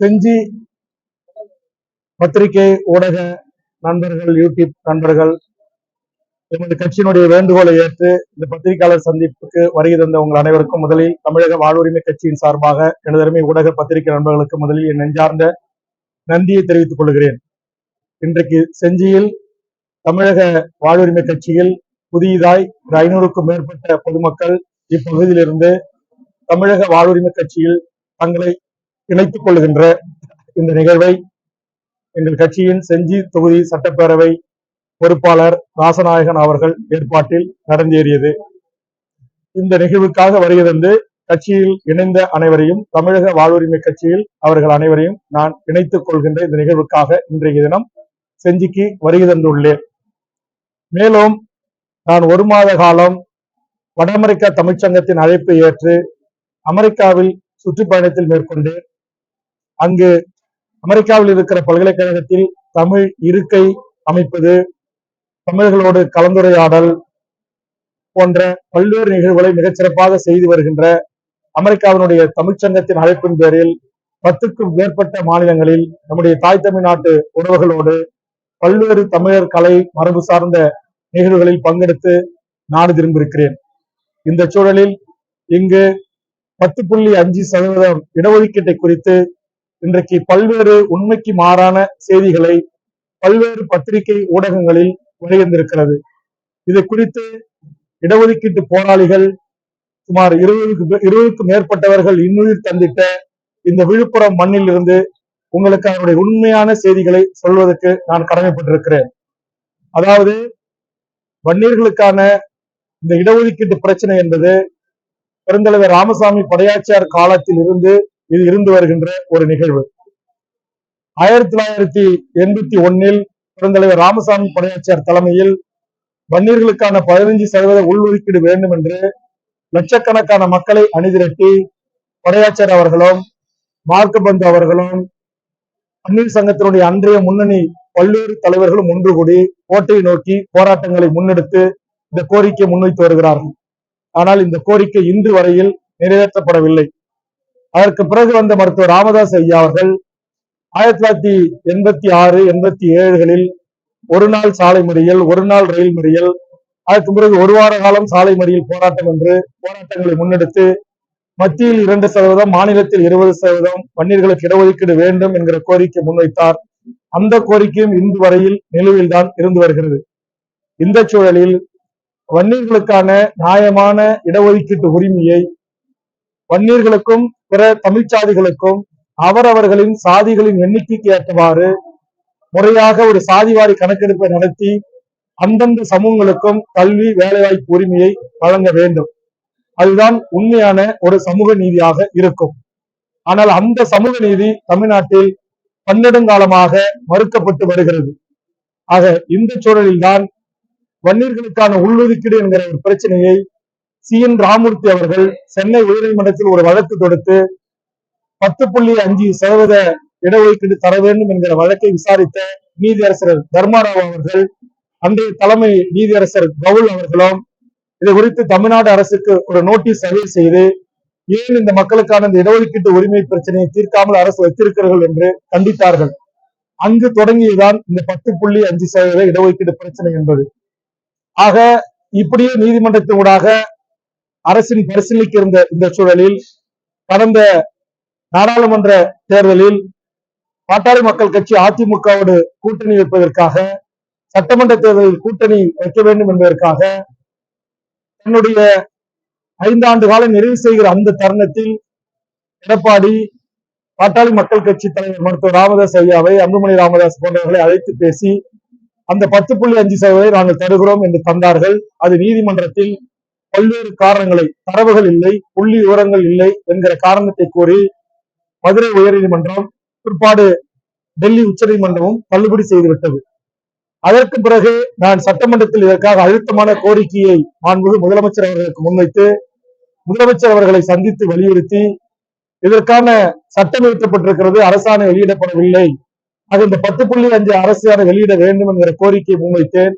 செஞ்சி பத்திரிகை ஊடக நண்பர்கள் யூடியூப் நண்பர்கள் எமது கட்சியினுடைய வேண்டுகோளை ஏற்று இந்த பத்திரிகையாளர் சந்திப்புக்கு வருகை தந்த உங்கள் அனைவருக்கும் முதலில் தமிழக வாழ்வுரிமை கட்சியின் சார்பாக எனதருமை ஊடக பத்திரிகை நண்பர்களுக்கு முதலில் என் நெஞ்சார்ந்த நன்றியை தெரிவித்துக் கொள்கிறேன். இன்றைக்கு செஞ்சியில் தமிழக வாழ்வுரிமை கட்சியில் புதியதாய் ஒரு ஐநூறுக்கும் மேற்பட்ட பொதுமக்கள் இப்பகுதியிலிருந்து தமிழக வாழ்வுரிமை கட்சியில் தங்களை இணைத்துக் கொள்கின்ற இந்த நிகழ்வை எங்கள் கட்சியின் செஞ்சி தொகுதி சட்டப்பேரவை பொறுப்பாளர் ராசநாயகன் அவர்கள் ஏற்பாட்டில் நடந்தேறியது. இந்த நிகழ்வுக்காக வருகிறது தந்து கட்சியில் இணைந்த அனைவரையும் தமிழக வாழ்வுரிமை கட்சியில் அவர்கள் அனைவரையும் நான் இணைத்துக் கொள்கின்ற இந்த நிகழ்வுக்காக இன்றைய தினம் செஞ்சிக்கு வருகை தந்துள்ளேன் மேலும் நான் ஒரு மாத காலம் வட அமெரிக்கா தமிழ்ச்சங்கத்தின் அழைப்பை ஏற்று அமெரிக்காவில் சுற்றுப்பயணத்தில் மேற்கொண்டேன். அங்கு அமெரிக்காவில் இருக்கிற பல்கலைக்கழகத்தில் தமிழ் இருக்கை அமைப்பது தமிழர்களோடு கலந்துரையாடல் போன்ற பல்வேறு நிகழ்வுகளை மிகச்சிறப்பாக செய்து வருகின்ற அமெரிக்காவினுடைய தமிழ்ச்சங்கத்தின் அழைப்பின் பேரில் பத்துக்கும் மேற்பட்ட மாநிலங்களில் நம்முடைய தாய் தமிழ்நாட்டு உறவுகளோடு பல்வேறு தமிழர் கலை மரபு சார்ந்த நிகழ்வுகளில் பங்கெடுத்து நாடு திரும்பியிருக்கிறேன். இந்த சூழலில் இங்கு பத்து புள்ளி அஞ்சு சதவீதம் இடஒதுக்கீட்டை குறித்து இன்றைக்கு பல்வேறு உண்மைக்கு மாறான செய்திகளை பல்வேறு பத்திரிகை ஊடகங்களில் வெளிவந்திருக்கிறது. இது குறித்து இடஒதுக்கீட்டு போராளிகள் சுமார் இருபதுக்கு இருபதுக்கும் மேற்பட்டவர்கள் இன்னுயிர் தந்திட்ட இந்த விழுப்புரம் மண்ணில் இருந்து உங்களுக்கு அதனுடைய உண்மையான செய்திகளை சொல்வதற்கு நான் கடமைப்பட்டிருக்கிறேன். அதாவது வன்னியர்களுக்கான இந்த இடஒதுக்கீட்டு பிரச்சனை என்பது பெருந்தலைவர் ராமசாமி படையாச்சியார் காலத்தில் இருந்து இது இருந்து வருகின்ற ஒரு நிகழ்வு. ஆயிரத்தி தொள்ளாயிரத்தி எண்பத்தி ஒன்னில் பெருந்தலைவர் ராமசாமி படையாச்சியார் தலைமையில் வன்னியர்களுக்கான பதினஞ்சு சதவீத உள்ஒதுக்கீடு வேண்டும் என்று லட்சக்கணக்கான மக்களை அணிதிரட்டி படையாச்சியார் அவர்களும் மார்க்கபந்து அவர்களும் பன்னீர் சங்கத்தினுடைய அன்றைய முன்னணி பல்வேறு தலைவர்களும் ஒன்று கூடி கோட்டையை நோக்கி போராட்டங்களை முன்னெடுத்து இந்த கோரிக்கையை முன்வைத்து வருகிறார்கள். ஆனால் இந்த கோரிக்கை இன்று வரையில் நிறைவேற்றப்படவில்லை. அதற்கு பிறகு வந்த மருத்துவர் ராமதாஸ் ஐயா அவர்கள் ஆயிரத்தி தொள்ளாயிரத்தி எண்பத்தி ஆறு எண்பத்தி ஏழுகளில் ஒரு நாள் சாலை மறியல் ஒரு நாள் ரயில் மறியல் அதற்கு பிறகு ஒரு வார காலம் சாலை மறியல் போராட்டம் என்று போராட்டங்களை முன்னெடுத்து மத்தியில் இரண்டு சதவீதம் மாநிலத்தில் இருபது சதவீதம் வன்னியர்களுக்கு இடஒதுக்கீடு வேண்டும் என்கிற கோரிக்கை முன்வைத்தார். அந்த கோரிக்கையும் இன்று வரையில் நிலுவில் தான் இருந்து வருகிறது. இந்த சூழலில் வன்னியர்களுக்கான நியாயமான இடஒதுக்கீட்டு உரிமையை வன்னியர்களுக்கும் பிற தமிழ்ச்சாதிகளுக்கும் அவரவர்களின் சாதிகளின் எண்ணிக்கைக்கு ஏற்றவாறு முறையாக ஒரு சாதிவாரி கணக்கெடுப்பை நடத்தி அந்தந்த சமூகங்களுக்கும் கல்வி வேலைவாய்ப்பு உரிமையை வழங்க வேண்டும். அதுதான் உண்மையான ஒரு சமூக நீதியாக இருக்கும். ஆனால் அந்த சமூக நீதி தமிழ்நாட்டில் பன்னெடுங்காலமாக மறுக்கப்பட்டு வருகிறது. ஆக இந்த சூழலில்தான் வன்னியர்களுக்கான உள்ளொதுக்கீடு என்கிற ஒரு பிரச்சனையை சி. என். ராமூர்த்தி அவர்கள் சென்னை உயர்நீதிமன்றத்தில் ஒரு வழக்கு தொடுத்து பத்து புள்ளி அஞ்சு சதவீத இடஒதுக்கீடு தர வேண்டும் என்கிற வழக்கை விசாரித்த நீதியரசர் தர்மாராவ் அவர்கள் அன்றைய தலைமை நீதியரசர் கவுல் அவர்களும் இது குறித்து தமிழ்நாடு அரசுக்கு ஒரு நோட்டீஸ் சர்வே செய்து ஏன் இந்த மக்களுக்கான இந்த இடஒதுக்கீட்டு உரிமை பிரச்சனையை தீர்க்காமல் அரசு வைத்திருக்கிறார்கள் என்று கண்டித்தார்கள். அங்கு தொடங்கியதுதான் இந்த பத்து புள்ளி அஞ்சு சதவீத இடஒதுக்கீடு பிரச்சனை என்பது. ஆக இப்படியே நீதிமன்றத்தினூடாக அரசின் பரிசீலிக்க இருந்த இந்த சூழலில் கடந்த நாடாளுமன்ற தேர்தலில் பாட்டாளி மக்கள் கட்சி அதிமுகவோடு கூட்டணி வைப்பதற்காக சட்டமன்ற தேர்தலில் கூட்டணி வைக்க வேண்டும் என்பதற்காக தன்னுடைய ஐந்தாண்டு காலம் நிறைவு செய்கிற அந்த தருணத்தில் எடப்பாடி பாட்டாளி மக்கள் கட்சி தலைவர் மருத்துவர் ராமதாஸ் ஐயாவை அன்புமணி ராமதாஸ் போன்றவர்களை அழைத்து பேசி அந்த பத்து புள்ளி அஞ்சு சதவீதம் நாங்கள் தருகிறோம் என்று தந்தார்கள். அது நீதிமன்றத்தில் பல்வேறு காரணங்களை தரவுகள் இல்லை புள்ளி விவரங்கள் இல்லை என்கிற காரணத்தை கூறி மதுரை உயர்நீதிமன்றம் பிற்பாடு டெல்லி உச்சநீதிமன்றமும் தள்ளுபடி செய்துவிட்டது. அதற்கு பிறகு நான் சட்டமன்றத்தில் இதற்காக அழுத்தமான கோரிக்கையை மாண்புகு முதலமைச்சர் அவர்களுக்கு முன்வைத்து முதலமைச்சர் அவர்களை சந்தித்து வலியுறுத்தி இதற்கான சட்டம் இயற்றப்பட்டிருக்கிறது அரசாணை வெளியிடப்படவில்லை. அது இந்த பத்து புள்ளி அஞ்சு அரசாணை வெளியிட வேண்டும் என்கிற கோரிக்கையை முன்வைத்தேன்.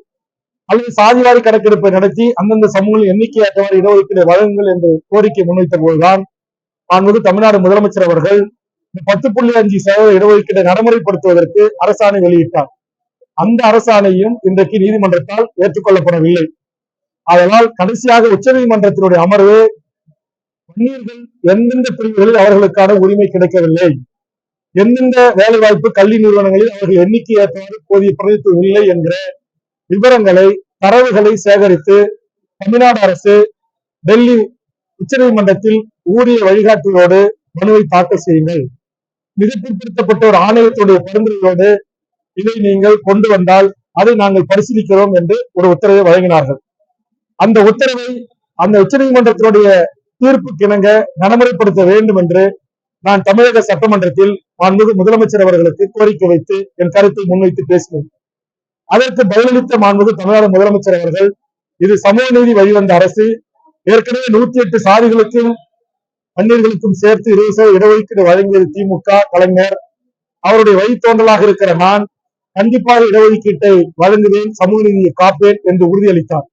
அல்லது சாதிவாரி கணக்கெடுப்பை நடத்தி அந்தந்த சமூக எண்ணிக்கையற்றவாறு இடஒதுக்கீடு வழங்குங்கள் என்று கோரிக்கை முன்வைத்த போதுதான் மாண்புமிகு தமிழ்நாடு முதலமைச்சர் அவர்கள் இந்த பத்து புள்ளி அஞ்சு சதவீத இடஒதுக்கீட்டை நடைமுறைப்படுத்துவதற்கு அரசாணை வெளியிட்டார். அந்த அரசாணையும் இன்றைக்கு நீதிமன்றத்தால் ஏற்றுக்கொள்ளப்படவில்லை. அதனால் கடைசியாக உச்சநீதிமன்றத்தினுடைய அமர்வு வன்னியர்கள் எந்தெந்த பிரிவுகளில் அவர்களுக்கான உரிமை கிடைக்கவில்லை எந்தெந்த வேலைவாய்ப்பு கல்வி நிறுவனங்களில் அவர்கள் எண்ணிக்கை ஏற்றவாறு போதிய பிரதித்துவம் இல்லை என்கிற விவரங்களை தரவுகளை சேகரித்து தமிழ்நாடு அரசு டெல்லி உச்சநீதிமன்றத்தில் ஊரிய வழிகாட்டியோடு மனுவை தாக்கல் செய்யுங்கள். மிக பிற்படுத்தப்பட்ட ஒரு ஆணையத்துடைய பரிந்துரையோடு இதை நீங்கள் கொண்டு வந்தால் அதை நாங்கள் பரிசீலிக்கிறோம் என்று ஒரு உத்தரவை வழங்கினார்கள். அந்த உத்தரவை அந்த உச்சநீதிமன்றத்தினுடைய தீர்ப்பு கிணங்க நடைமுறைப்படுத்த வேண்டும் என்று நான் தமிழக சட்டமன்றத்தில் முதலமைச்சர் அவர்களுக்கு கோரிக்கை வைத்து என் கருத்தை முன்வைத்து பேசினேன். அதற்கு பதிலளித்த மாண்புமிகு தமிழக முதலமைச்சர் அவர்கள் இது சமூக நீதி வழிவந்த அரசு. ஏற்கனவே நூத்தி எட்டு சாதிகளுக்கும் வன்னியர்களுக்கும் சேர்த்து இருபது சதவீத இடஒதுக்கீடு வழங்கியது திமுக கலைஞர். அவருடைய வழித்தோன்றலாக இருக்கிற நான் கண்டிப்பாக இடஒதுக்கீட்டை வழங்குவேன் சமூக நீதியை காப்பேன் என்று உறுதியளித்தார்.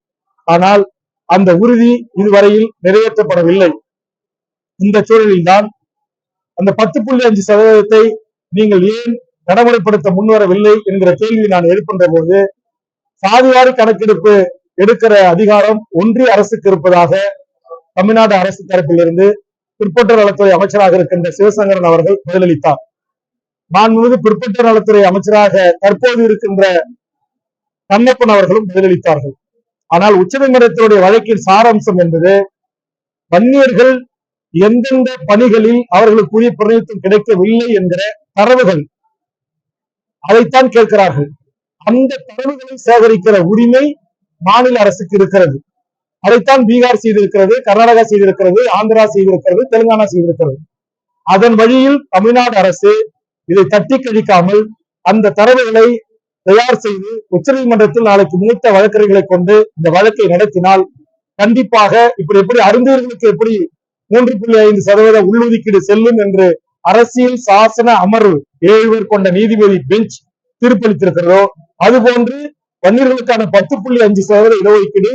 ஆனால் அந்த உறுதி இதுவரையில் நிறைவேற்றப்படவில்லை. இந்த சூழலில்தான் அந்த பத்து புள்ளி அஞ்சு சதவீதத்தை நீங்கள் ஏன் நடைமுறைப்படுத்த முன்வரவில்லை என்கிற கேள்வி நான் எழுப்புகின்ற போது சாதிவாரி கணக்கெடுப்பு எடுக்கிற அதிகாரம் ஒன்றிய அரசுக்கு இருப்பதாக தமிழ்நாடு அரசு தரப்பிலிருந்து பிற்பட்ட நலத்துறை அமைச்சராக இருக்கின்ற சிவசங்கரன் அவர்கள் பதிலளித்தார். மாண்புமிகு பிற்பட்ட நலத்துறை அமைச்சராக தற்போது இருக்கின்ற கண்ணப்பன் அவர்களும் பதிலளித்தார்கள். ஆனால் உச்சநீதிமன்றத்தினுடைய வழக்கின் சாராம்சம் என்பது வன்னியர்கள் எந்தெந்த பணிகளில் அவர்களுக்கு உரிய பிரதிநிதித்துவம் கிடைக்கவில்லை என்கிற தரவுகள் அதைத்தான் கேட்கிறார்கள். அந்த தரவுகளை சேகரிக்கிற உரிமை மாநில அரசுக்கு இருக்கிறது. அதைத்தான் பீகார் செய்திருக்கிறது கர்நாடகா செய்திருக்கிறது ஆந்திரா செய்திருக்கிறது தெலுங்கானா செய்திருக்கிறது. அதன் வழியில் தமிழ்நாடு அரசு இதை தட்டி கழிக்காமல் அந்த தரவுகளை தயார் செய்து உச்சநீதிமன்றத்தில் நாளைக்கு மூத்த வழக்கறிஞர்களை கொண்டு இந்த வழக்கை நடத்தினால் கண்டிப்பாக இப்படி எப்படி அருந்தவர்களுக்கு எப்படி மூன்று புள்ளி ஐந்து சதவீத உள்ளொதுக்கீடு செல்லும் என்று அரசியல் சாசன அமர்வு ஏழுவர் கொண்ட நீதிபதி பெஞ்ச் தீர்ப்பளித்திருக்கிறதோ அதுபோன்று பன்னீர்களுக்கான பத்து புள்ளி அஞ்சு சதவீத இடஒதுக்கீடு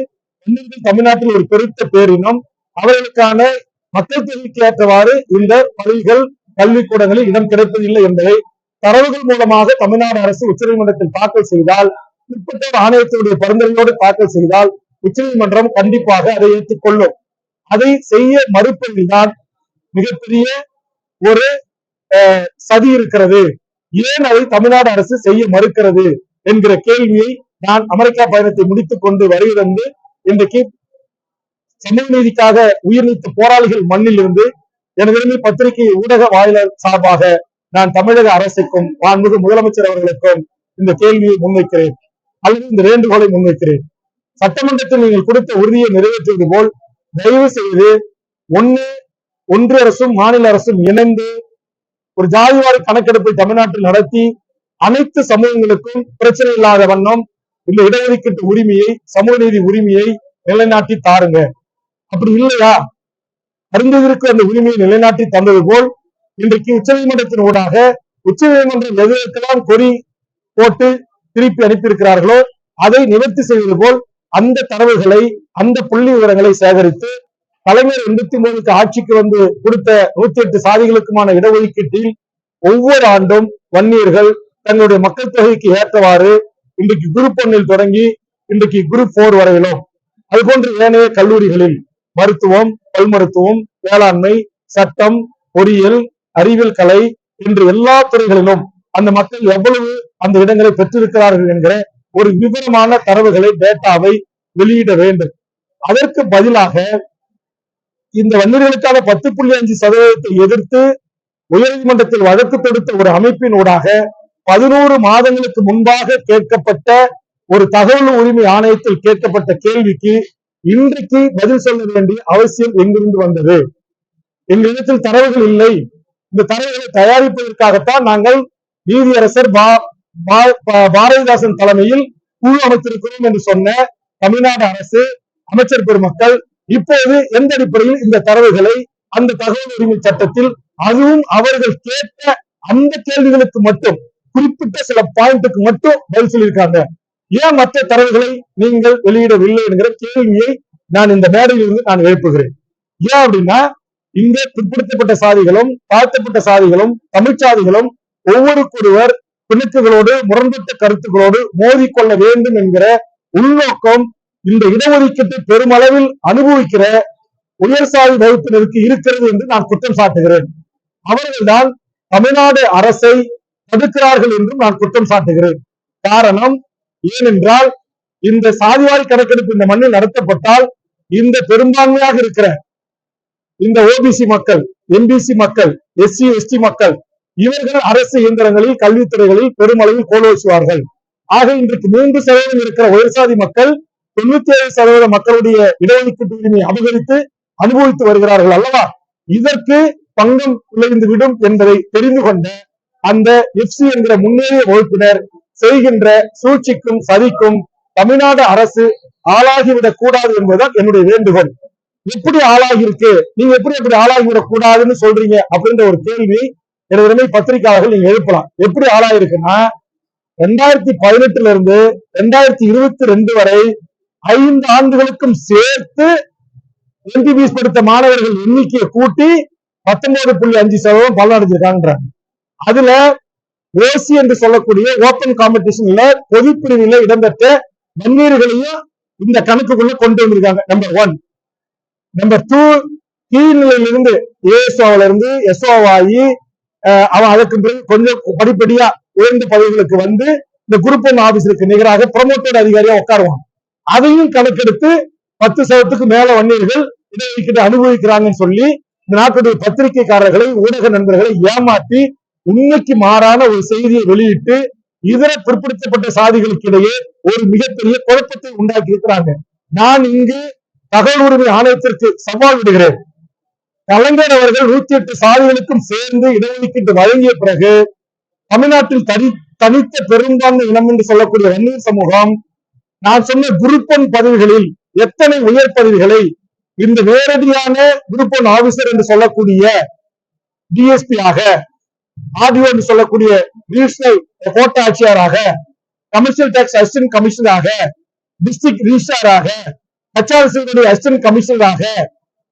பன்னீர்கள் தமிழ்நாட்டில் ஒரு பெருத்த பேரினம் அவர்களுக்கான மக்கள் தொகைக்கு ஏற்றவாறு இந்த பள்ளிகள் கல்விக்கூடங்களில் இடம் கிடைப்பதில்லை என்பதை தரவுகள் மூலமாக தமிழ்நாடு அரசு உச்சநீதிமன்றத்தில் தாக்கல் செய்தால் பிற்பட்டோர் ஆணையத்தினுடைய பரிந்துரையோடு தாக்கல் செய்தால் உச்சநீதிமன்றம் கண்டிப்பாக அதை ஏற்றுக்கொள்ளும். அதை செய்ய மறுப்பதில்தான் மிகப்பெரிய ஒரு சதி இருக்கிறது. ஏன் அதை தமிழ்நாடு அரசு செய்ய மறுக்கிறது என்கிற கேள்வியை நான் அமெரிக்கா பயணத்தை முடித்துக் கொண்டு வருகிறது இன்றைக்கு சமூக நீதிக்காக உயிர் நீத்த போராளிகள் மண்ணில் இருந்து எனது பத்திரிகை ஊடக வாயிலர் சார்பாக நான் தமிழக அரசுக்கும் மாண்புமிகு முதலமைச்சர் அவர்களுக்கும் இந்த கேள்வியை முன்வைக்கிறேன். அல்லது இந்த வேண்டுகோளை முன்வைக்கிறேன். சட்டமன்றத்தில் நீங்கள் கொடுத்த உறுதியை நிறைவேற்றுவது போல் தயவு செய்து ஒண்ணு ஒன்றிய அரசும் மாநில அரசும் இணைந்து ஒரு ஜாதிவாரி கணக்கெடுப்பை தமிழ்நாட்டில் நடத்தி அனைத்து சமூகங்களுக்கும் பிரச்சனை இல்லாத வண்ணம் இந்த இடஒதுக்கீட்டு உரிமையை சமூக நீதி உரிமையை நிலைநாட்டி தாருங்க. அப்படி இல்லையா? அருந்ததிற்கு அந்த உரிமையை நிலைநாட்டி தந்தது போல் இன்றைக்கு உச்சநீதிமன்றத்தின் ஊடாக உச்சநீதிமன்றம் எதற்கெல்லாம் கொறி போட்டு திருப்பி அனுப்பியிருக்கிறார்களோ அதை நிவர்த்தி செய்வது போல் அந்த தரவுகளை அந்த புள்ளி விவரங்களை சேகரித்து கலைஞர் எண்பத்தி மூணுக்கு ஆட்சிக்கு வந்து கொடுத்த நூத்தி எட்டு சாதிகளுக்குமான இடஒதுக்கீட்டில் ஒவ்வொரு ஆண்டும் வன்னியர்கள் தங்களுடைய மக்கள் தொகைக்கு ஏற்றவாறு இன்றைக்கு குரூப் ஒன்னில் தொடங்கி இன்றைக்கு குரூப் போர் வரையிலும். அதுபோன்று ஏனைய கல்லூரிகளில் மருத்துவம் பல் மருத்துவம் வேளாண்மை சட்டம் பொறியியல் அறிவியல் கலை என்று எல்லா துறைகளிலும் அந்த மக்கள் எவ்வளவு அந்த இடங்களை பெற்றிருக்கிறார்கள் என்கிற ஒரு விவரமான தரவுகளை டேட்டாவை வெளியிட வேண்டும். அதற்கு பதிலாக இந்த வன்னியர்களுக்கான பத்து புள்ளி அஞ்சு சதவீதத்தை எதிர்த்து உயர்நீதிமன்றத்தில் வழக்கு தொடுத்த ஒரு அமைப்பின் ஊடாக பதினோரு மாதங்களுக்கு முன்பாக கேட்கப்பட்ட ஒரு தகவல் உரிமை ஆணையத்தில் கேட்கப்பட்ட கேள்விக்கு இன்றைக்கு பதில் சொல்ல வேண்டிய அவசியம் எங்கிருந்து வந்தது? எங்களிடத்தில் தரவுகள் இல்லை. இந்த தரவுகளை தயாரிப்பதற்காகத்தான் நாங்கள் நீதியரசர் பா- பா- பா- பாரதிதாசன் தலைமையில் குழு அமைத்திருக்கிறோம் என்று சொன்ன தமிழ்நாடு அரசு அமைச்சர் பெருமக்கள் இப்போது எந்த அடிப்படையில் இந்த தரவுகளை அந்த தகவல் உரிமை சட்டத்தில் அதுவும் அவர்கள் கேட்ட அந்த கேள்விகளுக்கு மட்டும் குறிப்பிட்ட சில பாயிண்ட்டுக்கு மட்டும் பதில் சொல்லியிருக்காங்க. ஏன் மற்ற தரவுகளை நீங்கள் வெளியிடவில்லை என்கிற கேள்வியை நான் இந்த மேடையில் இருந்து நான் எழுப்புகிறேன். ஏன் அப்படின்னா இங்கே பிற்படுத்தப்பட்ட சாதிகளும் தாழ்த்தப்பட்ட சாதிகளும் தமிழ் சாதிகளும் ஒவ்வொருக்கொருவர் பிணக்குகளோடு முரண்பட்ட கருத்துக்களோடு மோதிக்கொள்ள வேண்டும் என்கிற உள்நோக்கம் இந்த இடஒதுக்கீட்டை பெருமளவில் அனுபவிக்கிற உயர்சாதி வகுப்பினருக்கு இருக்கிறது என்று நான் குற்றம் சாட்டுகிறேன். அவர்கள்தான் தமிழ்நாடு அரசை தடுக்கிறார்கள் என்றும் நான் குற்றம் சாட்டுகிறேன். காரணம் ஏனென்றால் இந்த சாதிவாரி கணக்கெடுப்பு இந்த மண்ணில் நடத்தப்பட்டால் இந்த பெரும்பான்மையாக இருக்கிற இந்த ஓபிசி மக்கள் எம்பிசி மக்கள் எஸ்சி எஸ்டி மக்கள் இவர்கள் அரசு இயந்திரங்களில் கல்வித்துறைகளில் பெருமளவில் கோலோசுவார்கள். ஆக இன்றைக்கு மூன்று சதவீதம் இருக்கிற உயர்சாதி மக்கள் தொண்ணூத்தி ஏழு சதவீத மக்களுடைய இடஒதுக்கீட்டு உரிமையை அபகரித்து அனுபவித்து வருகிறார்கள் அல்லவா? இதற்கு பங்கம் விளைந்து விடும் என்பதை தெரிந்து கொண்ட அந்த எஃப்சி என்கிற முன்னேறிய வகுப்பினர் செய்கின்ற சூழ்ச்சிக்கும் சதிக்கும் தமிழ்நாடு அரசு ஆளாகிவிடக் கூடாது என்பதுதான் என்னுடைய வேண்டுகோள். எப்படி ஆளாகியிருக்கு? நீங்க எப்படி எப்படி ஆளாகிவிடக் கூடாதுன்னு சொல்றீங்க அப்படின்ற ஒரு கேள்வி எனது பத்திரிகையாளர்கள் நீங்க எழுப்பலாம். எப்படி ஆளாயிருக்குன்னா ரெண்டாயிரத்தி பதினெட்டுல இருந்து ரெண்டாயிரத்தி இருபத்தி ரெண்டு வரை ஐந்து ஆண்டுகளுக்கும் சேர்த்து எம்பிபிஎஸ் படித்த மாணவர்கள் எண்ணிக்கையை கூட்டி பத்தொன்பது புள்ளி அஞ்சு சதவீதம் பலனடைஞ்சிருக்காங்கன்றாங்க. அதுல ஓசி என்று சொல்லக்கூடிய ஓபன் காம்படிஷன்ல பொதுப்பிரிவில் இடம்பெற்ற வன்னியர்களையும் இந்த கணக்குக்குள்ள கொண்டு வந்திருக்காங்க. நம்பர் ஒன் நம்பர் டூ கீழ்நிலையிலிருந்து ஏஎஸ்ஓல இருந்து எஸ்ஓ ஆகி அஹ், அவன் அதற்கு பிறகு கொஞ்சம் படிப்படியா உயர்ந்த பதவிகளுக்கு வந்து இந்த குரூப் ஒன் ஆபீஸருக்கு நிகராக ப்ரொமோட்டட் அதிகாரியா உட்காருவான். அதையும் கணக்கெடுத்து பத்து சதத்துக்கு மேல வன்னியர்கள் இடஒதுக்கீடு அனுபவிக்கிறாங்கன்னு சொல்லி இந்த நாட்டுடைய பத்திரிகைக்காரர்களை ஊடக நண்பர்களை ஏமாற்றி உண்மைக்கு மாறான ஒரு செய்தியை வெளியிட்டு இதர பிற்படுத்தப்பட்ட சாதிகளுக்கு இடையே ஒரு மிகப்பெரிய குழப்பத்தை உண்டாக்கி இருக்கிறாங்க நான் இங்கு தகவல் உரிமை ஆணையத்திற்கு சவால் விடுகிறேன். கலைஞர் அவர்கள் நூத்தி எட்டு சாதிகளுக்கும் சேர்ந்து இடஒதுக்கீட்டு வழங்கிய பிறகு தமிழ்நாட்டில் தனி தனித்த பெரும்பான்மை இனம் என்று சொல்லக்கூடிய வன்னியர் சமூகம் நான் சொன்ன குரூப் ஒன் பதவிகளில் எத்தனை உயர் பதவிகளை இந்த நேரடியான குரூப் ஒன் ஆபீசர் என்று சொல்லக்கூடிய டிஎஸ்பி ஆக ஆர்டிஓ என்று சொல்லக்கூடிய ரீஜனல் கோட்ட ஆட்சியராக கமர்ஷியல் டாக்ஸ் அசிஸ்டன்ட் கமிஷனராக டிஸ்ட்ரிக்ட் ரிஜிஸ்டாராக ஹெச்ஆர்சியுடைய அசிஸ்டன்ட் கமிஷனராக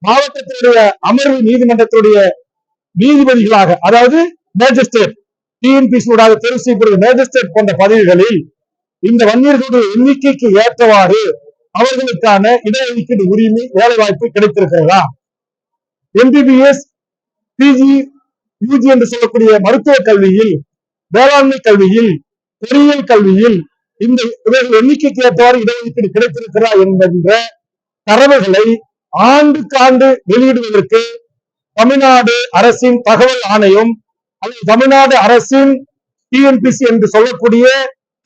மாவட்டத்தினுடைய அமர்வு நீதிமன்றத்துடைய நீதிபதிகளாக அதாவது மேஜிஸ்ட்ரேட் டிஎன்பிசியோட ஊடாக தேர்வு செய்யப்படுகிற மேஜிஸ்ட்ரேட் போன்ற பதவிகளில் இந்த வன்னியர்களுடைய எண்ணிக்கைக்கு ஏற்றவாறு அவர்களுக்கான இடஒதுக்கீடு உரிமை வேலை வாய்ப்பு கிடைத்திருக்கிறதா எம்பிபிஎஸ் பிஜி யூஜி என்று சொல்லக்கூடிய மருத்துவ கல்வியில் வேளாண்மை கல்வியில் பொறியியல் கல்வியில் இந்த இவர்கள் எண்ணிக்கைக்கு ஏற்றவாறு இடஒதுக்கீடு கிடைத்திருக்கிறா என்கின்ற தரவுகளை ஆண்டுக்கு ஆண்டு வெளியிடுவதற்கு தமிழ்நாடு அரசின் தகவல் ஆணையம் அல்லது தமிழ்நாடு அரசின் டிஎன்பிசி என்று சொல்லக்கூடிய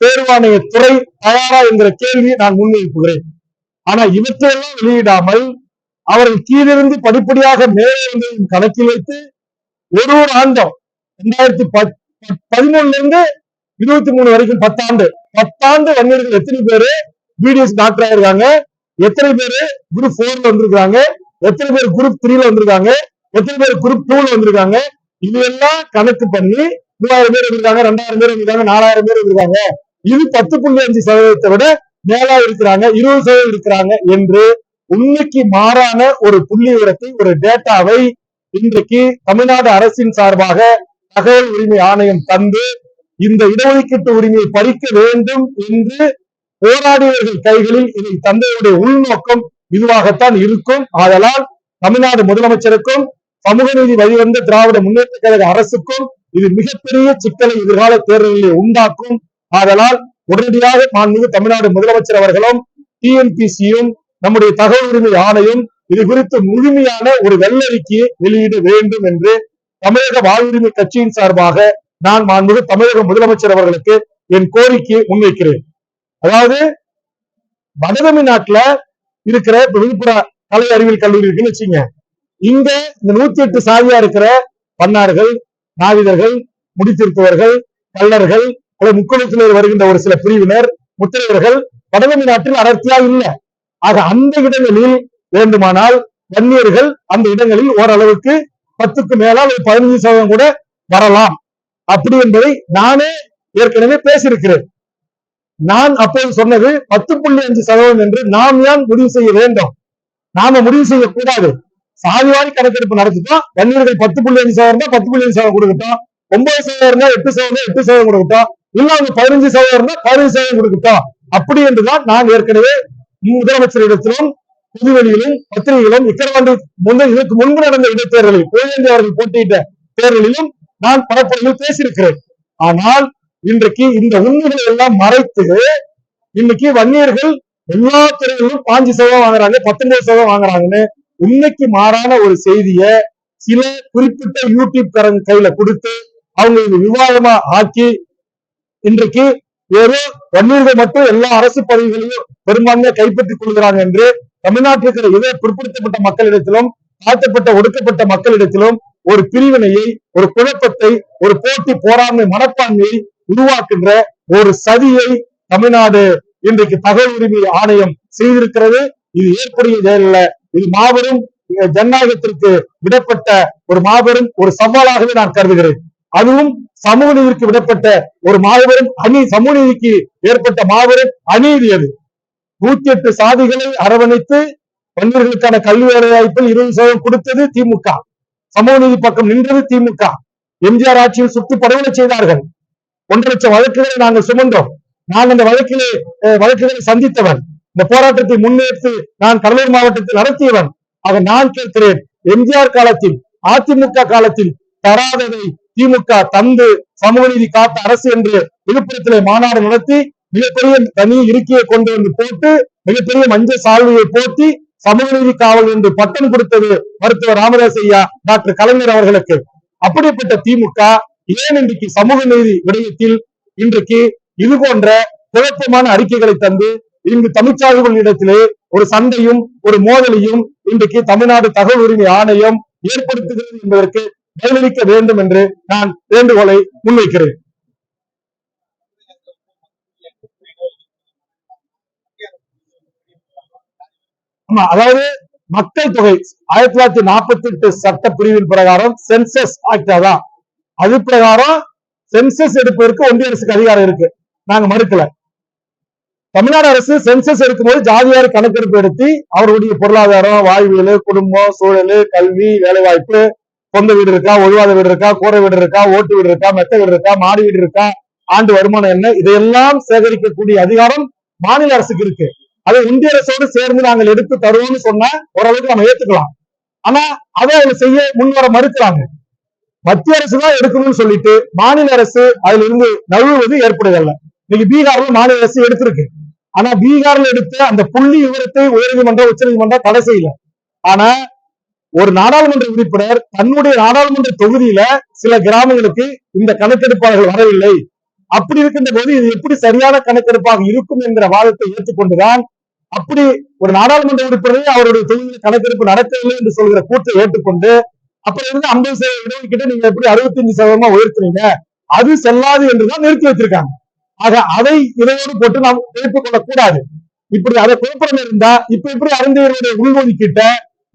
தேர்வாணைய துறை தயாரா என்கிற கேள்வியை நான் முன்வைப்புகிறேன். ஆனா இவற்றையெல்லாம் வெளியிடாமல் அவர்கள் கீழிருந்து படிப்படியாக மேலே வந்ததையும் கணக்கில் வைத்து ஒரு ஒரு ஆண்டும் ரெண்டாயிரத்தி பதினொன்னுல இருந்து இருபத்தி மூணு வரைக்கும் பத்தாண்டு பத்தாண்டு வன்னியர்கள் எத்தனை பேரு? பிடிஎஸ் டாக்டர் ஆயிருக்காங்க எத்தனை பேரு? குரூப் போர்ல வந்திருக்காங்க எத்தனை பேர்? குரூப் த்ரீல வந்திருக்காங்க. எத்தனை பேர்? குரூப் டூல வந்திருக்காங்க. இது எல்லாம் கணக்கு பண்ணி மூவாயிரம் பேர் இருக்காங்க ரெண்டாயிரம் பேர் இருக்காங்க நாலாயிரம் பேர் இருக்காங்க இது பத்து புள்ளி அஞ்சு சதவீதத்தை விட மேலா இருக்கிறாங்க இருபது சதவீதம் இருக்கிறாங்க என்று உண்மைக்கு மாறான ஒரு புள்ளி விவரத்தை ஒரு டேட்டாவை இன்றைக்கு தமிழ்நாடு அரசின் சார்பாக தகவல் உரிமை ஆணையம் தந்து இந்த இடஒதுக்கீட்டு உரிமையை பறிக்க வேண்டும் என்று போராடியவர்கள் கைகளில் இதை தந்தையுடைய உள்நோக்கம் இதுவாகத்தான் இருக்கும். ஆதலால் தமிழ்நாடு முதலமைச்சருக்கும் சமூக நீதி வழிவந்த திராவிட முன்னேற்ற கழக அரசுக்கும் இது மிகப்பெரிய சிக்கலை எதிர்கால தேர்தலில் உண்டாக்கும் ஆதலால் உடனடியாக மாண்புமிகு தமிழ்நாடு முதலமைச்சர் அவர்களும் டிஎன்பிசியும் நம்முடைய தகவல் உரிமை ஆணையம் இது குறித்து முழுமையான ஒரு வெள்ளறிக்கையை வெளியிட வேண்டும் என்று தமிழக வாழ்வுரிமை கட்சியின் சார்பாக நான் மாண்புமிகு தமிழக முதலமைச்சர் அவர்களுக்கு என் கோரிக்கையை முன்வைக்கிறேன். அதாவது வடதமிழ்நாட்டுல இருக்கிற விழுப்புர கலை அறிவியல் கல்லூரி இருக்குன்னு வச்சுங்க இங்க இந்த நூத்தி எட்டு சாதியா இருக்கிற பண்ணார்கள் நாவிதர்கள் முடித்திருப்பவர்கள் கல்லர்கள் அல்லது முக்குளத்தில் வருகின்ற ஒரு சில பிரிவினர் முத்திரையர்கள் வடதமிழ்நாட்டில் அடர்த்தியா இல்லை. ஆக அந்த இடங்களில் வேண்டுமானால் வன்னியர்கள் அந்த இடங்களில் ஓரளவுக்கு பத்துக்கு மேலால் ஒரு பதினஞ்சு சதவீதம் கூட வரலாம். அப்படி என்பதை நானே ஏற்கனவே பேசியிருக்கிறேன். நான் அப்போது சொன்னது பத்து புள்ளி அஞ்சு சதவீதம் என்று நாம் ஏன் முடிவு செய்ய வேண்டும்? நாம முடிவு செய்யக்கூடாது. சாதிவாரி கணக்கெடுப்பு நடத்திட்டோம் வன்னியர்கள் பத்து புள்ளி அஞ்சு சதவீதம் பத்து புள்ளி அஞ்சு சதவீதம் கொடுக்கட்டும் ஒன்பது சதவீதம் எட்டு சதவீதம் எட்டு சதவீதம் கொடுக்கட்டும் இல்ல அவங்க பதினஞ்சு சதவீதம் இருந்தா பதினஞ்சு சதவீதம் கொடுக்கட்டும் அப்படி என்றுதான் நான் ஏற்கனவே முதலமைச்சரிடத்திலும் புதுவெளியிலும் பத்திரிகைகளும் இக்கரவாண்டு முந்தைய இதற்கு முன்பு நடந்த இடைத்தேர்தலில் கோவிந்தி அவர்கள் போட்டியிட்ட தேர்தலிலும் நான் பரப்புரையில் பேசியிருக்கிறேன். ஆனால் இன்றைக்கு இந்த உண்மைகளை எல்லாம் மறைத்து இன்னைக்கு வன்னியர்கள் எல்லா துறைகளிலும் பாஞ்சு சதவீதம் வாங்குறாங்க பத்தொன்பது சதவீதம் வாங்குறாங்கன்னு உண்மைக்கு மாறான ஒரு செய்திய சில குறிப்பிட்ட யூடியூப் காரங்க கையில கொடுத்து அவங்க இது விவாதமா ஆக்கி இன்றைக்கு ஏதோ வன்னியர்கள் மட்டும் எல்லா அரசு பதவிகளையும் பெரும்பான்மையை கைப்பற்றிக் கொள்கிறாங்க என்று தமிழ்நாட்டில் இருக்கிற இதே பிற்படுத்தப்பட்ட மக்களிடத்திலும் தாழ்த்தப்பட்ட ஒடுக்கப்பட்ட மக்களிடத்திலும் ஒரு பிரிவினையை ஒரு குழப்பத்தை ஒரு போட்டி போராண்மை மனப்பான்மையை உருவாக்குகின்ற ஒரு சதியை தமிழ்நாடு இன்றைக்கு தகவல் உரிமை ஆணையம் செய்திருக்கிறது. இது ஏற்புடைய செயல் அல்ல. இது மாபெரும் ஜனநாயகத்திற்கு விடப்பட்ட ஒரு மாபெரும் ஒரு சவாலாகவே நான் கருதுகிறேன். அதுவும் சமூக நீதிக்கு விடப்பட்ட ஒரு மாபெரும் அநீ சமூக நீதிக்கு ஏற்பட்ட மாபெரும் அநீதி அது. நூத்தி எட்டு சாதிகளை அரவணைத்து வன்னியர்களுக்கான கல்வி வேலை வாய்ப்பில் இருபது சதவீதம் கொடுத்தது திமுக. சமூக நீதி பக்கம் நின்றது திமுக. எம்ஜிஆர் ஆட்சியில் சுத்தி படுகொலை செய்தார்கள். ஒன்றரை லட்சம் வழக்குகளை நாங்கள் சுமந்தோம். நான் அந்த வழக்கிலே அஹ், வழக்குகளை சந்தித்தவன். இந்த போராட்டத்தை முன்னேற்று நான் கடலூர் மாவட்டத்தில் நடத்தியவன். ஆக நான் கேட்கிறேன் எம்ஜிஆர் காலத்தில் அதிமுக காலத்தில் தராததை திமுக தந்து சமூக நீதி காத்த அரசு என்று விழுப்புரத்திலே மாநாடு நடத்தி மிகப்பெரிய தனி இருக்கையை கொண்டு வந்து போட்டு மிகப்பெரிய மஞ்சள் சால்வையை போட்டி சமூக நீதி காவல் என்று பட்டம் கொடுத்தது மருத்துவர் ராமதாஸ் ஐயா டாக்டர் கலைஞர் அவர்களுக்கு. அப்படிப்பட்ட திமுக ஏன் இன்றைக்கு சமூக நீதி விடயத்தில் இன்றைக்கு இது போன்ற குழப்பமான அறிக்கைகளை தந்து இங்கு தமிழ்ச்சாதிகளிடத்திலே ஒரு சண்டையும் ஒரு மோதலையும் இன்றைக்கு தமிழ்நாடு தகவல் உரிமை ஆணையம் ஏற்படுத்துகிறது என்பதற்கு பதிலளிக்க வேண்டும் என்று நான் வேண்டுகோளை முன்வைக்கிறேன். ஆமா அதாவது மக்கள் தொகை ஆயிரத்தி தொள்ளாயிரத்தி நாற்பத்தி எட்டு சட்ட பிரிவின் பிரகாரம் சென்சஸ் ஆக்ட் அதான். அது பிரகாரம் சென்சஸ் எடுப்பதற்கு ஒன்றிய அரசுக்கு அதிகாரம் இருக்கு. நாங்க மறுக்கல. தமிழ்நாடு அரசு சென்சஸ் எடுக்கும்போது ஜாதியார் கணக்கெடுப்பு எடுத்து அவருடைய பொருளாதாரம் வாழ்வியல் குடும்பம் சூழல் கல்வி வேலைவாய்ப்பு சொந்த வீடு இருக்கா ஒழுவாத வீடு இருக்கா கூரை வீடு இருக்கா ஓட்டு வீடு இருக்கா மெத்த வீடு இருக்கா மாடி வீடு இருக்கா ஆண்டு வருமானம் என்ன இதையெல்லாம் சேகரிக்கக்கூடிய அதிகாரம் மாநில அரசுக்கு இருக்கு. அதை இந்திய அரசோடு சேர்ந்து நாங்கள் எடுத்து தருவோம்னு சொன்னா ஓரளவுக்கு நம்ம ஏத்துக்கலாம். ஆனா அதை அவங்க செய்ய முன்வர மறுக்கிறாங்க. மத்திய அரசு தான் எடுக்கணும்னு சொல்லிட்டு மாநில அரசு அதுல இருந்து நழுவுவது ஏற்படுதல்ல இன்னைக்கு பீகார்ல மாநில அரசு எடுத்திருக்கு. ஆனா பீகார்ல எடுத்த அந்த புள்ளி விவரத்தை உயர்நீதிமன்றம் உச்சநீதிமன்றம் தடை செய்யல. ஆனா ஒரு நாடாளுமன்ற உறுப்பினர் தன்னுடைய நாடாளுமன்ற தொகுதியில சில கிராமங்களுக்கு இந்த கணக்கெடுப்பாளர்கள் வரவில்லை. அப்படி இருக்கின்ற போது இது எப்படி சரியான கணக்கெடுப்பாக இருக்கும் என்கிற வாதத்தை ஏற்றுக்கொண்டுதான் அப்படி ஒரு நாடாளுமன்ற உறுப்பினரை அவருடைய தொகுதியில் கணக்கெடுப்பு நடக்கவில்லை என்று சொல்கிற கூற்றை ஏற்றுக்கொண்டு அப்புறம் இருந்து ஐம்பது சதவீத இடஒதுக்கீட்டை நீங்க எப்படி அறுபத்தஞ்சு சதவீதமா உயர்த்தினீங்க? அது செல்லாது என்றுதான் நிறுத்தி வச்சிருக்காங்க ஆக அதை இதையோடு போட்டு நாம் குழப்பிக் இப்படி அதை குழப்பம் இருந்தா இப்ப எப்படி அருந்தையருடைய உள்ஒதுக்கீட்ட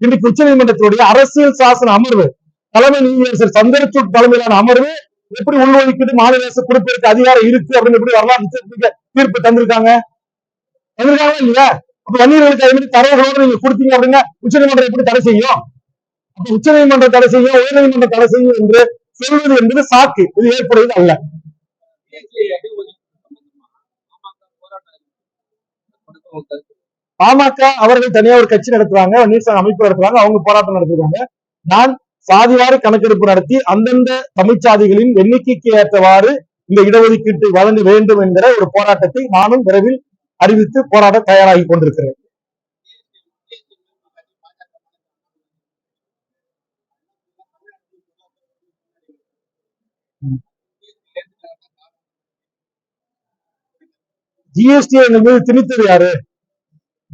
இன்னைக்கு உச்ச நீதிமன்றத்தினுடைய அரசியல் சாசன அமர்வு தலைமை நீதியரசர் சந்திரசூட் தலைமையிலான அமர்வு எப்படி உள்ஒதுக்கீடு மாநில அரசு கொடுப்பதற்கு அதிகாரம் இருக்கு அப்படின்னு எப்படி வரலாறு தீர்ப்பு தந்திருக்காங்க? தந்திருக்காங்க இல்லையா? அப்ப வன்னியர்களுக்கு அது மாதிரி தரவுகளோடு நீங்க கொடுத்தீங்க அப்படின்னா உச்ச நீதிமன்றம் எப்படி தடை செய்யும்? அப்ப உச்ச நீதிமன்றம் தடை செய்யும் உயர் நீதிமன்றம் தடை செய்யும் என்று சொல்வது என்பது சாக்கு இது ஏற்படுவது அல்ல. பாமக அவர்கள் தனியா ஒரு கட்சி நடத்துறாங்க நியூஸ் அமைப்பு நடத்துறாங்க அவங்க போராட்டம் நடத்துவாங்க நான் சாதிவாரி கணக்கெடுப்பு நடத்தி அந்தந்த தமிழ்ச்சாதிகளின் எண்ணிக்கைக்கு ஏற்றவாறு இந்த இடஒதுக்கீட்டு வழங்க வேண்டும் என்கிற ஒரு போராட்டத்தை நானும் விரைவில் அறிவித்து போராட தயாராகி கொண்டிருக்கிறேன். ஜிஎஸ்டி எங்க மீது திணித்தது யாரு?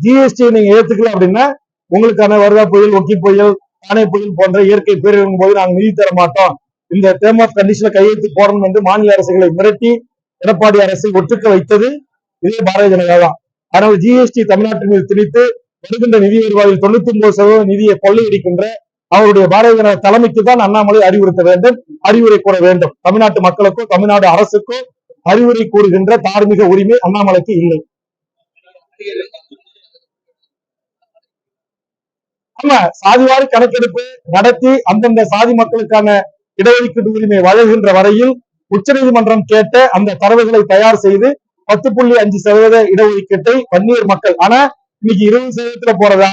ஜிஎஸ்டி நீங்க ஏத்துக்கல அப்படின்னா உங்களுக்கான வருதா புயல் ஒக்கி புயல் தானே புயல் போன்ற இயற்கை பேரிடும் போது நாங்க நிதி தர மாட்டோம். இந்த டேர்ம் ஆஃப் கண்டிஷன்ல கையெழுத்து போடணும் என்று மாநில அரசுகளை மிரட்டி எடப்பாடி அரசை ஒத்துக்க வைத்தது இதே பாரதிய ஜனதா தான். ஆனால் ஜிஎஸ்டி தமிழ்நாட்டின் மீது திணித்து வருகின்ற நிதி வருவாயில் தொண்ணூத்தி ஒன்பது சதவீதம் நிதியை கொள்ளையடிக்கின்ற அவருடைய பாரதிய ஜனதா தலைமைக்கு தான் அண்ணாமலை அறிவுறுத்த வேண்டும் அறிவுரை கூற வேண்டும். தமிழ்நாட்டு மக்களுக்கோ தமிழ்நாடு அரசுக்கோ அறிவுரை கூறுகின்ற தார்மீக உரிமை அண்ணாமலைக்கு இல்லை. ஆமா சாதிவாரி கணக்கெடுப்பு நடத்தி அந்தந்த சாதி மக்களுக்கான இடஒதுக்கீடு உரிமை வழங்குகின்ற வரையில் உச்சநீதிமன்றம் கேட்ட அந்த தரவுகளை தயார் செய்து பத்து புள்ளி அஞ்சு சதவீத இடஒதுக்கீட்டை வன்னியர் மக்கள் ஆனா இன்னைக்கு இருபது சதவீதத்துல போறதா?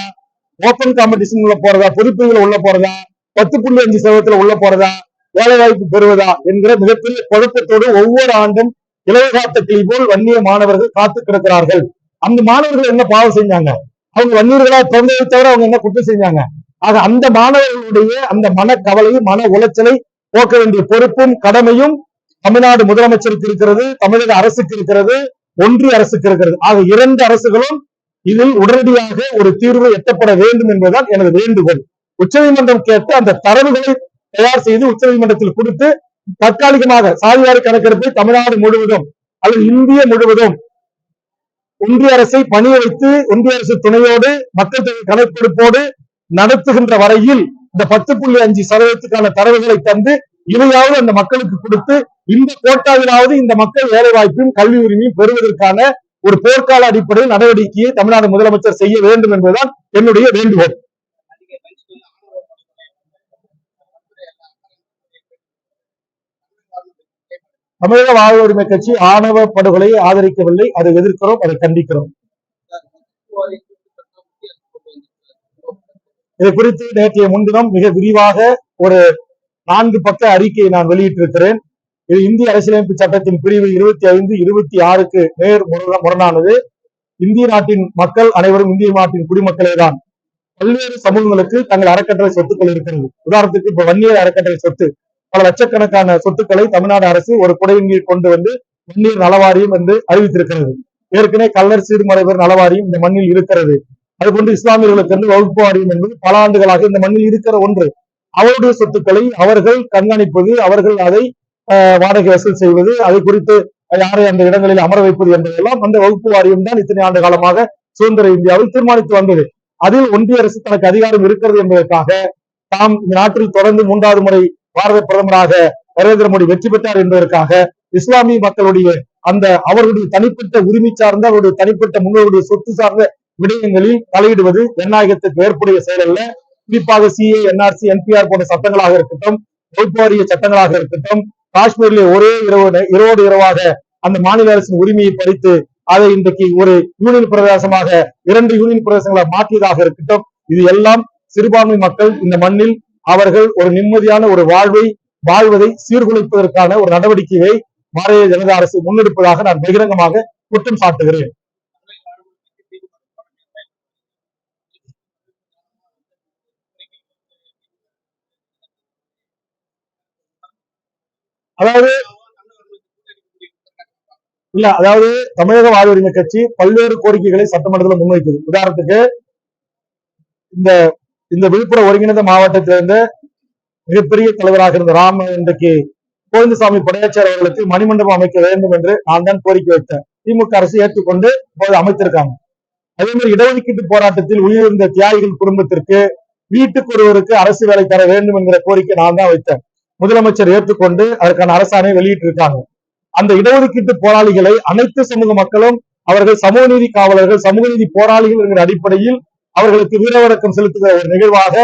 ஓப்பன் காம்படிஷன் உள்ள போறதா? பொதுப்பிரிவுல உள்ள போறதா? பத்து புள்ளி அஞ்சு சதவீதத்துல உள்ள போறதா? வேலை வாய்ப்பு பெறுவதா? என்கிற மிகப்பெரிய குழப்பத்தோடு ஒவ்வொரு ஆண்டும் இளையகாத்த கிளி போல் வன்னிய மாணவர்கள் காத்து கிடக்கிறார்கள். அந்த மாணவர்கள் என்ன பாவம் செஞ்சாங்க? அவங்க வன்னியர்களா பிறந்ததை தவிர அவங்க என்ன குற்றம் செஞ்சாங்க? ஆக அந்த மாணவர்களுடைய அந்த மனக்கவலையும் மன உளைச்சலை போக்க வேண்டிய பொறுப்பும் கடமையும் தமிழ்நாடு முதலமைச்சருக்கு இருக்கிறது தமிழக அரசுக்கு இருக்கிறது ஒன்றிய அரசுக்கு இருக்கிறது. ஆக இரண்டு அரசுகளும் இதில் உடனடியாக ஒரு தீர்வு எட்டப்பட வேண்டும் என்பதுதான் எனது வேண்டுகோள். உச்சநீதிமன்றம் கேட்டு அந்த தரவுகளை தயார் செய்து உச்சநீதிமன்றத்தில் கொடுத்து தற்காலிகமாக சாதிவாரி கணக்கெடுப்பை தமிழ்நாடு முழுவதும் அல்லது இந்திய முழுவதும் ஒன்றிய அரசை பணிய வைத்து ஒன்றிய அரசு துணையோடு மக்கள் தொகை கணக்கெடுப்போடு நடத்துகின்ற வரையில் இந்த பத்து புள்ளி அஞ்சு சதவீதத்துக்கான தரவுகளை தந்து இதையாவது அந்த மக்களுக்கு கொடுத்து இந்த கோட்டாவிலாவது இந்த மக்கள் வேலை வாய்ப்பையும் கல்வி உரிமையும் பெறுவதற்கான ஒரு போர்க்கால அடிப்படையில் நடவடிக்கையை தமிழ்நாடு முதலமைச்சர் செய்ய வேண்டும் என்பதுதான் என்னுடைய வேண்டுகோள். தமிழக வாழ் உரிமை கட்சி ஆணவ படுகொலையை ஆதரிக்கவில்லை அதை எதிர்க்கிறோம் அதை கண்டிக்கிறோம். இது குறித்து நேற்றைய முன்தினம் மிக விரிவாக ஒரு நான்கு பக்க அறிக்கையை நான் வெளியிட்டிருக்கிறேன். இது இந்திய அரசியலமைப்பு சட்டத்தின் பிரிவு இருபத்தி ஐந்து இருபத்தி ஆறுக்கு நேர் முரணானது. இந்திய நாட்டின் மக்கள் அனைவரும் இந்திய நாட்டின் குடிமக்களே தான். பல்வேறு சமூகங்களுக்கு தங்கள் அறக்கட்டளை சொத்துக்கள் இருக்கிறது. உதாரணத்துக்கு இப்ப வன்னியர் அறக்கட்டளை சொத்து. பல லட்சக்கணக்கான சொத்துக்களை தமிழ்நாடு அரசு ஒரு குடையின் கீழ் கொண்டு வந்து மண்ணீர் நலவாரியம் என்று அறிவித்திருக்கிறது. ஏற்கனவே கல்லர் சீர்மறைவர் நலவாரியம் இந்த மண்ணில் இருக்கிறது. அதுபோன்று இஸ்லாமியர்களுக்கு வந்து வகுப்பு வாரியம் என்பது பல ஆண்டுகளாக இந்த மண்ணில் இருக்கிற ஒன்று. அவருடைய சொத்துக்களை அவர்கள் கண்காணிப்பது அவர்கள் அதை வாடகை வசூல் செய்வது அது குறித்து யாரை அந்த இடங்களில் அமர வைப்பது என்பதெல்லாம் அந்த வகுப்பு வாரியம் தான் இத்தனை ஆண்டு காலமாக சுதந்திர இந்தியாவில் தீர்மானித்து வந்தது. அதில் ஒன்றிய அரசு தனக்கு அதிகாரம் இருக்கிறது என்பதற்காக தாம் இந்த நாட்டில் தொடர்ந்து மூன்றாவது முறை பாரத பிரதமராக நரேந்திர மோடி வெற்றி பெற்றார் என்பதற்காக இஸ்லாமிய மக்களுடைய அந்த அவர்களுடைய தனிப்பட்ட உரிமை சார்ந்த அவருடைய தனிப்பட்ட முன்னோருடைய சொத்து சார்ந்த விடயங்களில் தலையிடுவது ஜனநாயகத்துக்கு ஏற்புடைய செயல் அல்ல. குறிப்பாக சிஏ என்ஆர்சி என்பிஆர் போன்ற சட்டங்களாக இருக்கட்டும் வகுப்பு சட்டங்களாக இருக்கட்டும் காஷ்மீரிலே ஒரே இரவு இரவோடு இரவாக அந்த மாநில அரசின் உரிமையை பறித்து அதை இன்றைக்கு ஒரு யூனியன் பிரதேசமாக இரண்டு யூனியன் பிரதேசங்களாக மாற்றியதாக இருக்கட்டும். இது எல்லாம் சிறுபான்மை மக்கள் இந்த மண்ணில் அவர்கள் ஒரு நிம்மதியான ஒரு வாழ்வை வாழ்வதை சீர்குலைப்பதற்கான ஒரு நடவடிக்கையை பாரதிய ஜனதா அரசு முன்னெடுப்பதாக நான் பகிரங்கமாக குற்றம் சாட்டுகிறேன். அதாவது இல்ல அதாவது தமிழக வாழ்வுரிமை கட்சி பல்வேறு கோரிக்கைகளை சட்டமன்றத்தில் முன்வைக்குது. உதாரணத்துக்கு இந்த இந்த விழுப்புரம் ஒருங்கிணைந்த மாவட்டத்திலிருந்து மிகப்பெரிய தலைவராக இருந்த ராம இன்றைக்கு கோவிந்தசாமி படையாச்சார் அவர்களுக்கு மணிமண்டபம் அமைக்க வேண்டும் என்று நான் தான் கோரிக்கை வைத்தேன். திமுக அரசு ஏற்றுக்கொண்டு இப்போது அமைத்திருக்காங்க. அதே மாதிரி இடஒதுக்கீட்டு போராட்டத்தில் உயிரிழந்த தியாகிகள் குடும்பத்திற்கு வீட்டுக்கு ஒருவருக்கு அரசு வேலை தர வேண்டும் என்கிற கோரிக்கை நான் தான் வைத்தேன். முதலமைச்சர் ஏற்றுக்கொண்டு அதற்கான அரசாணை வெளியிட்டிருக்காங்க. அந்த இடஒதுக்கீட்டு போராளிகளை அனைத்து சமூக மக்களும் அவர்கள் சமூக நீதி காவலர்கள் சமூக நீதி போராளிகள் என்கிற அடிப்படையில் அவர்களுக்கு வீரவணக்கம் செலுத்துகிற ஒரு நிகழ்வாக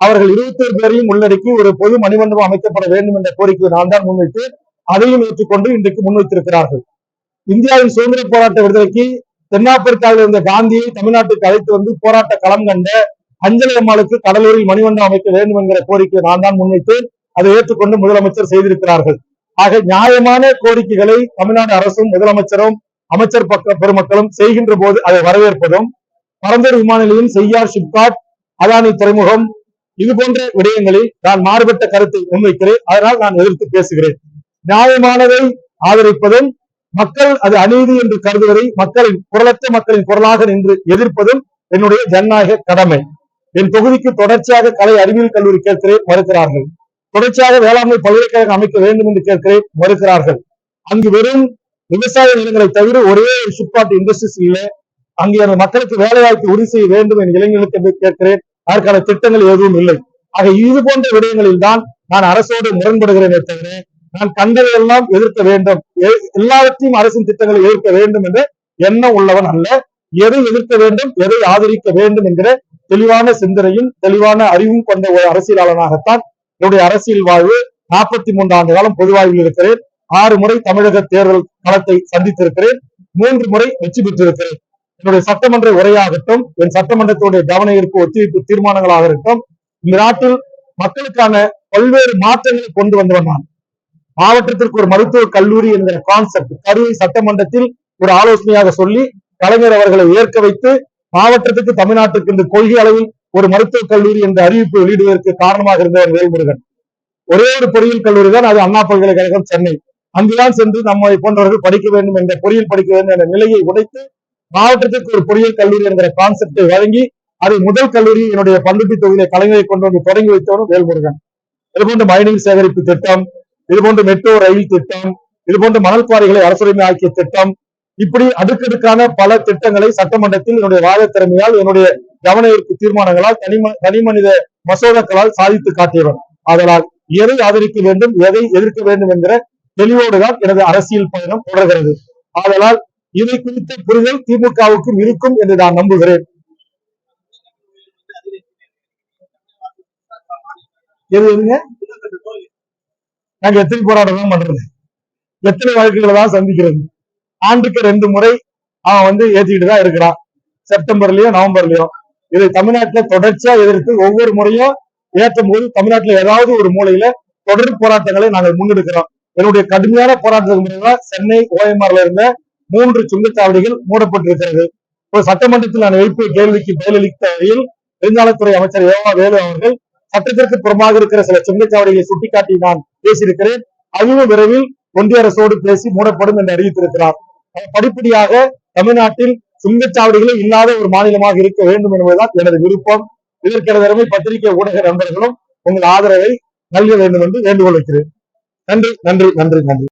அவர்கள் இருபத்தோரு பேரையும் உள்ளடக்கி ஒரு பொது மணிமண்டபம் அமைக்கப்பட வேண்டும் என்ற கோரிக்கையை நான் தான் முன்வைத்து அதையும் ஏற்றுக்கொண்டு இன்றைக்கு முன்வைத்திருக்கிறார்கள். இந்தியாவின் சுதந்திர போராட்ட விடுதலைக்கு தென்னாப்பிரிக்காவில் இருந்த காந்தியை தமிழ்நாட்டுக்கு அழைத்து வந்து போராட்ட களம் கண்ட அஞ்சலி அம்மாளுக்கு கடலூரில் மணிமண்டபம் அமைக்க வேண்டும் என்கிற கோரிக்கையை நான் தான் முன்வைத்து அதை ஏற்றுக்கொண்டு முதலமைச்சர் செய்திருக்கிறார்கள். ஆக நியாயமான கோரிக்கைகளை தமிழ்நாடு அரசும் முதலமைச்சரும் அமைச்சர் பக்க பெருமக்களும் செய்கின்ற போது அதை வரவேற்பதும் பரந்தூர் விமான நிலையம் செய்யார் ஷிப்காட் அதானி துறைமுகம். இது போன்ற விடயங்களில் நான் மாறுபட்ட கருத்தை முன்வைக்கிறேன். அதனால் நான் எதிர்த்து பேசுகிறேன். நியாயமானதை ஆதரிப்பதும் மக்கள் அது அநீதி என்று கருதுவதை மக்களின் குரலற்ற மக்களின் குரலாக நின்று எதிர்ப்பதும் என்னுடைய ஜனநாயக கடமை. என் தொகுதிக்கு தொடர்ச்சியாக கலை அறிவியல் கல்லூரி கேட்கிறேன் மறுக்கிறார்கள். தொடர்ச்சியாக வேளாண்மை பல்கலைக்கழகம் அமைக்க வேண்டும் என்று கேட்கிறேன் மறுக்கிறார்கள். அங்கு வெறும் விவசாய நிலங்களை தவிர ஒரே ஒரு ஷிப்காட் இண்டஸ்ட்ரீஸ் இல்லை. அங்கே அந்த மக்களுக்கு வேலை வாய்ப்பு உறுதி செய்ய வேண்டும் என் இளைஞர்களுக்கு என்று கேட்கிறேன். அதற்கான திட்டங்கள் எதுவும் இல்லை. ஆக இது போன்ற விடயங்களில் தான் நான் அரசோடு முரண்படுகிறேன் தவிர நான் கண்டதையெல்லாம் எதிர்க்க வேண்டும். எல்லாவற்றையும் அரசின் திட்டங்களை எதிர்க்க வேண்டும் என்ற எண்ணம் உள்ளவன் அல்ல. எதை எதிர்க்க வேண்டும் எதை ஆதரிக்க வேண்டும் என்கிற தெளிவான சிந்தனையும் தெளிவான அறிவும் கொண்ட ஒரு அரசியலாளனாகத்தான் என்னுடைய அரசியல் வாழ்வு நாற்பத்தி மூன்று ஆண்டு காலம் பொதுவாழ்வில் இருக்கிறேன். ஆறு முறை தமிழக தேர்தல் களத்தை சந்தித்திருக்கிறேன். மூன்று முறை வெற்றி பெற்றிருக்கிறேன். என்னுடைய சட்டமன்ற உரையாகட்டும் என் சட்டமன்றத்துடைய கவன ஈர்ப்பு ஒத்திவைப்பு தீர்மானங்களாக இருக்கட்டும் இந்த நாட்டில் மக்களுக்கான பல்வேறு மாற்றங்களை கொண்டு வந்தவன் நான் மாவட்டத்திற்கு ஒரு மருத்துவக் கல்லூரி என்கிற கான்செப்ட் கருவி சட்டமன்றத்தில் ஒரு ஆலோசனையாக சொல்லி கலைஞர் அவர்களை ஏற்க வைத்து மாவட்டத்துக்கு தமிழ்நாட்டுக்கு இந்த கொள்கை அளவில் ஒரு மருத்துவக் கல்லூரி என்ற அறிவிப்பு வெளியிடுவதற்கு காரணமாக இருந்தவர் வேல்முருகன். ஒரே ஒரு பொறியியல் கல்லூரி தான் அது அண்ணா பல்கலைக்கழகம் சென்னை. அங்குதான் சென்று நம்மை போன்றவர்கள் படிக்க வேண்டும் என்ற பொறியியல் படிக்க வேண்டும் என்ற நிலையை உடைத்து மாவட்டத்திற்கு ஒரு பொறியியல் கல்லூரி என்கிற கான்செப்டை வழங்கி அதை முதல் கல்லூரி என்னுடைய பண்ருட்டி தொகுதியை கலைஞரை கொண்டு வந்து தொடங்கி வைத்தவரும் வேல்முருகன். இதுபோன்ற மைனிங் சேகரிப்பு திட்டம் இதுபோன்ற மெட்ரோ ரயில் திட்டம் இதுபோன்ற மணல் பாறைகளை அரசுரிமை ஆக்கிய திட்டம் இப்படி அடுக்கடுக்கான பல திட்டங்களை சட்டமன்றத்தில் என்னுடைய வாத திறமையால் என்னுடைய கவன ஈர்ப்பு தீர்மானங்களால் தனிம தனிமனித மசோதாக்களால் சாதித்து காட்டியவர். ஆதலால் எதை ஆதரிக்க வேண்டும் எதை எதிர்க்க வேண்டும் என்கிற தெளிவோடுதான் எனது அரசியல் பயணம் தொடர்கிறது. ஆதலால் இதை குறித்த புரிதல் திமுகவுக்கும் இருக்கும் என்று நான் நம்புகிறேன். நாங்க எத்தனை போராட்டம் தான் பண்றது எத்தனை வழக்குகளை தான் சந்திக்கிறது. ஆண்டுக்கு ரெண்டு முறை அவன் வந்து ஏத்திக்கிட்டு தான் இருக்கிறான். செப்டம்பர்லயோ நவம்பர்லயோ. இதை தமிழ்நாட்டுல தொடர்ச்சியா எதிர்த்து ஒவ்வொரு முறையும் ஏற்றும் போது தமிழ்நாட்டுல ஏதாவது ஒரு மூலையில தொடர் போராட்டங்களை நாங்கள் முன்னெடுக்கிறோம். என்னுடைய கடுமையான போராட்டத்துக்கு முன்னாடி சென்னை ஓஎம்ஆர்ல இருந்த மூன்று சுங்கச்சாவடிகள் மூடப்பட்டிருக்கிறது. ஒரு சட்டமன்றத்தில் நான் எழுப்பிய கேள்விக்கு பதிலளித்த வகையில் நெடுஞ்சாலைத்துறை அமைச்சர் யோகா வேலு அவர்கள் சட்டத்திற்கு புறமாக இருக்கிற சில சுங்கச்சாவடிகளை சுட்டிக்காட்டி நான் பேசியிருக்கிறேன். அதுவும் விரைவில் ஒன்றிய அரசோடு பேசி மூடப்படும் என்று அறிவித்திருக்கிறார். படிப்படியாக தமிழ்நாட்டில் சுங்கச்சாவடிகளே இல்லாத ஒரு மாநிலமாக இருக்க வேண்டும் என்பதுதான் எனது விருப்பம். இதற்கு எனது பத்திரிகை ஊடக நண்பர்களும் உங்கள் ஆதரவை நல்க வேண்டும் என்று வேண்டுகோள் வைக்கிறேன். நன்றி நன்றி நன்றி நன்றி.